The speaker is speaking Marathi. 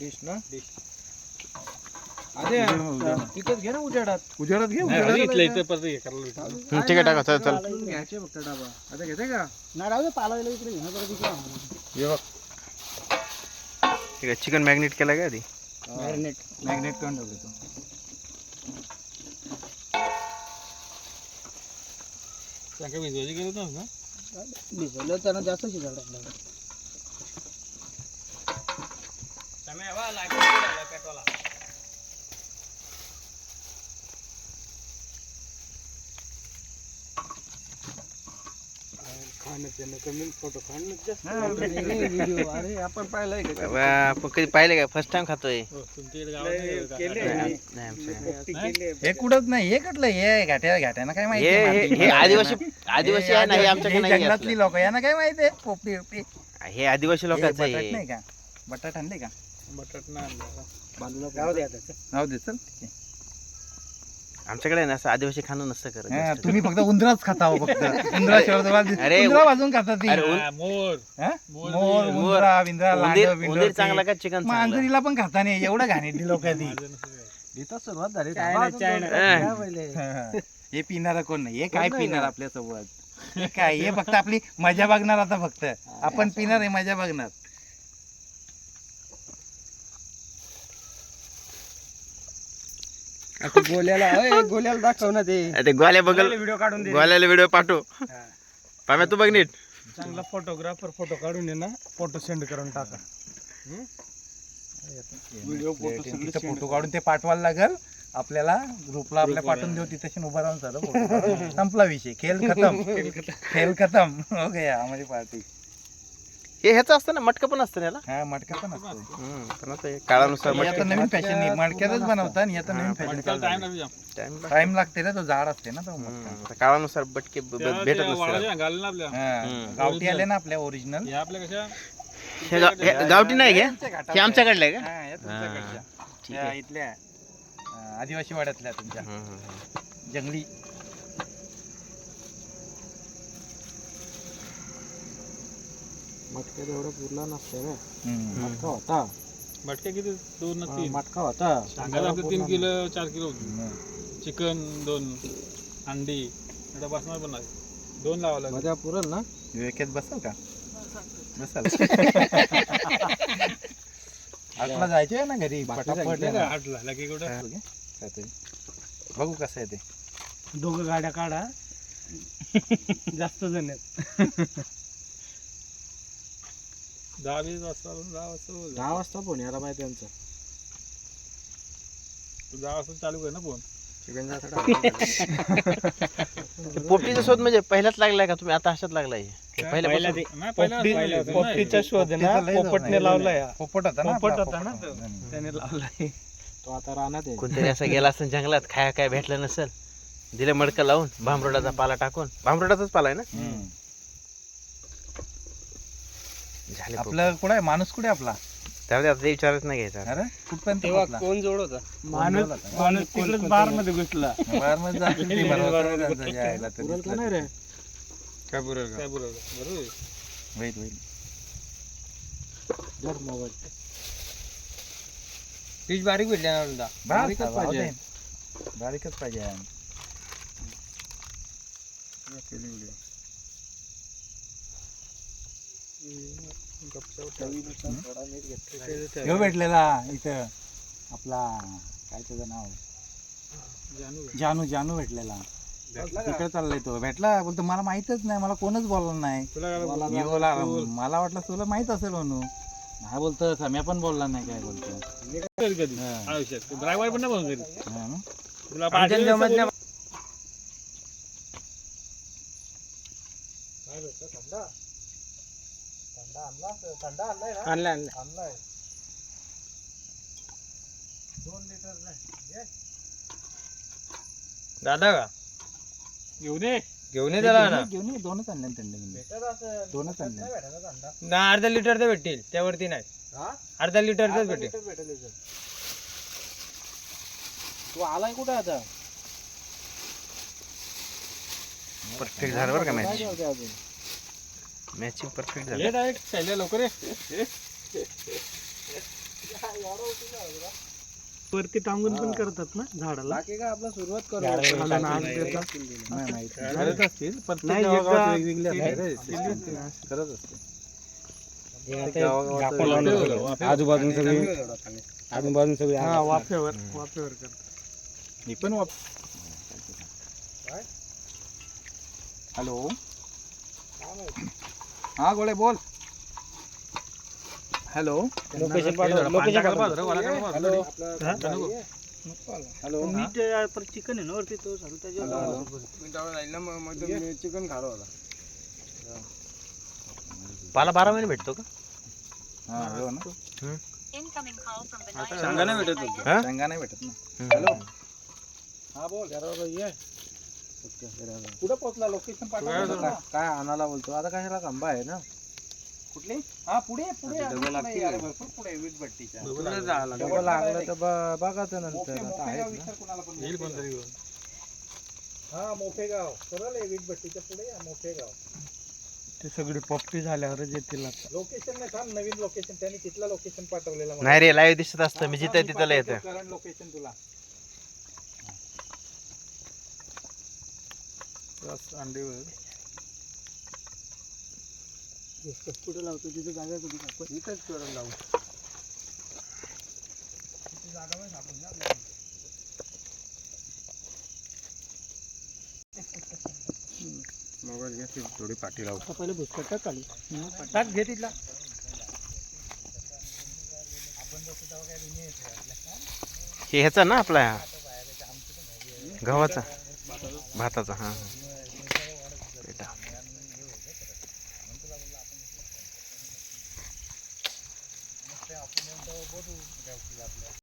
डिश ना अरे तिथंच घे ना उजेडात. उजेडात घे इथलं इथं परत हे करायला भेटेल. हं, ठीक आहे टाका चल चल. घालून घ्यायचे फक्त डाबा. आता घेते का? नाही राहू दे पालायला इकडे घेणं परत इकडे आणू. हे बघ. ठीक आहे चिकन मॅग्नेट केलं का आधी? मॅरिनेट मॅग्नेट करून ठेवले तो. चांगलं भिजवायची गरज नव्हती ना. भिजवलं त्यांना जास्त शिजायला टाकलं व्हिडिओ अरे आपण पाहिलंय का? बाबा, आपण कधी पाहिले का? फर्स्ट टाइम खातोय. हो, नाही हे कुठंच नाही हे कुठलं? हे घाट्या घाट्यानं काय माहिती हे हे- हे आदिवासी आदिवासी आहे ना हे आमच्याकडे नाही जंगलातली. लोक यांना काय माहिती आहे? पोपटी बिपटी हे आदिवासी लोकांचं बटाट आहे. नाही का? बटाट आणले का? बटाट नाही आणला. राहू दे चल ठीक आहे. आमच्याकडे ना असं आदिवासी खाणं नसतं करत हा. तुम्ही फक्त उंदराच खाता हो फक्त. अरे, उंदरा वाजून खाता ती. अरे, हा, मोर. हा? मोर. उंदरा बिंदरा उंदीर लांडं, बिंडं उंदीर ते. चांगला का चिकन चांगलं? मांजरीला पण खाता नाही एवढं घाणेरडी लोक ती. माझं नसतं काय. इथं सुरुवात झाली. हे. पिणार कोण नाही हे काय पिणार आपल्यासोबत हे काय हे फक्त आपली मजा बघणार आता फक्त. आपण पिणार आहे मजा बघणार. गोल्याला अय, गोल्याला दाखव ना ते. ते गोल्या बघल व्हिडिओ काढून दे. गोल्याला व्हिडिओ पाठव. पाम्या तू बघ नीट. चांगला फोटोग्राफर फोटो काढून ये ना फोटो सेंड करून टाका. व्हिडिओ फोटो काढून ते पाठवायला लागल. आपल्याला ग्रुपला आपल्या पाठवून देऊ तिथे उभा राहून photo. संपला विषय. खेळ खतम. खेळ खतम. हो गया हमारी पार्टी हे ह्याचं असतं ना मटकं पण असतं ना याला? हा मटका पण असतो. हम्म, पण आता हे काळानुसार हे आता नवीन फॅशन मडक्यातच बनवतात आणि आता नवीन फॅशन time लागतो. जाम. टाइम टाइम लागते ना तो जाड असते ना तो मटका. काळानुसार बटके ब- ब- त्या- भेटत त्या वाळाच्या ना आपल्या. हा. गावठी आले ना आपल्या ओरिजिनल या आपल्या कशा? हे गाव- हे गावठी नाही का? हे आमच्याकडले का? आहे. इथल्या अं, आदिवासी वाड्यातल्या तुमच्या. हम्म, हम्म, हम्म. जंगली. मटका एवढा पुरला नसते ना हम्म. मटका होता. भटक्या किती? दोन ना तीन. मटका होता. सांगायला आपलं तीन किलो चार किलो. चिकन दोन अंडी आता बसणार पण नाही. दोन लावा लागेल. मध्ये पुरल ना? विवेकेत बसल का? बसल. आठला जायचे ना घरी पटापट. आठला लकी कुठं. बघू कसं आहे ते. दोघं गाड्या काढा. जास्त जण आहेत. दहा वीस वाजता दहा वाजता होईल. दहा वाजता फोन यायला पाहिजे त्यांचा तू दहा वाजता चालू कर ना फोन. पोपटीचा शोध म्हणजे पहिल्याच लागलाय का तुम्ही? आता अशात लागलाय. हे. पोपटीचा शोध ना पोपटने. लावलाय पोपट होता ना पोपट होता ना. त्याने लावलाय. तो आता राहणार कोणतरी असं गेला असं जंगलात खाया काय भेटलं नसेल दिलं मडकं लावून भांबरोडाचा पाला टाकून. भांबरोडाचाच पाला आहे ना. झाले आपलं कुठं आहे? माणूस कुठे आहे आपला? त्यामध्ये आता ते विचारच नाही घ्यायचा. अरे कुठपर्यंत तेव्हा पोहोचला? कोण जोड होता माणूस? माणूस तिकडेच बारमध्ये घुसला. जातील ते बरोबर तर दिसलं. काय बरोबर आहे. पीच बारीक भेटल्या ना बस, बारीकच पाहिजे. दे. बारीकच पाहिजे. ह्यो भेटलेला इथं आपला काय त्याचं नाव? जानू. जानू जानू भेटलेला. तिकडे चाललाय तो? भेटला बोलतो मला माहितच नाही मला कोणच बोलला नाही. मला वाटलं तुला माहीत असेल म्हणून. हा बोलतो सम्या पण बोलला नाही काय बोलतो. कधी कधी? हा. आयुष्यात. ड्रायव्हर पण नाही फोन करी हा ना? तुला पाठवलं जमत असं नाही. आणलं आणलं दादा का? घेऊन ये घेऊन ये त्याला ना. घेऊन ये, दोनच आणले ना थंड मी. दोनच आणले. ना अर्धा लिटर तर भेटेल. त्यावरती नाही. अर्धा लिटर तर भेटेल. तू आलाय कुठे आता? परफेक्ट झालं बरं का मॅच मॅचिंग परफेक्ट झालं. डायरेक्ट शैल्या लवकर ये. वरती टांगून पण करतात ना झाडाला? बाकी काय आपलं सुरुवात. करत असतील प्रत्येक गावागावात. करत असते. आजूबाजून सगळे आजूबाजून सगळे हा वाफेवर वाफेवर करतात. मी पण वाप हॅलो? हा गोळे बोल। हॅलो। लोकेशन पाणी टाकायला पाहिजे रे, वाला काय पाहिजे रे. हॅलो चिकन आहे ना वरती तो सांगू चिकन खालो होता पाला बारा महिने भेटतो का? हा हो ना. Incoming call from आता Vinaya. शेंगा नाही भेटत होते. हा? शेंगा नाही भेटत ना. हम्म. हॅलो. हा बोल कुठं पोहोचला? लोकेशन पाठव काय आणायला बोलतो? आता कशाला खंबा आहे ना? कुठली? हा पुढे पुढे. डबल. पुढे, अरे भरपूर पुढे आहे वीटभट्टीच्या डबल लागलं. तर बघायचं नंतर. आता कोणाला पण येईल कोणतरी. घेऊन. हा मोठे गाव. सरळ आहे वीटभट्टीच्या पुढे आहे मोठे गाव. ते सगळी पप्पी झाल्यावरच येतील लोकेशन नाही थांब नवीन लोकेशन त्यांनी तिथलं लोकेशन पाठवलेलं नाही रे लाईव्ह दिसत असतं. मी जिथं तिथं येतं करंट लोकेशन तुला. अंडीवर. कुठे लावतो? तिथे जागा कुठे इथंच करून लावू. मोबाईल घ्या थोडी पाठी लावू. पहिले भुसकट टाक खाली टाक घे तिथला. हे ह्याचा ना आपला? गव्हाचा. भाताचा हा हा.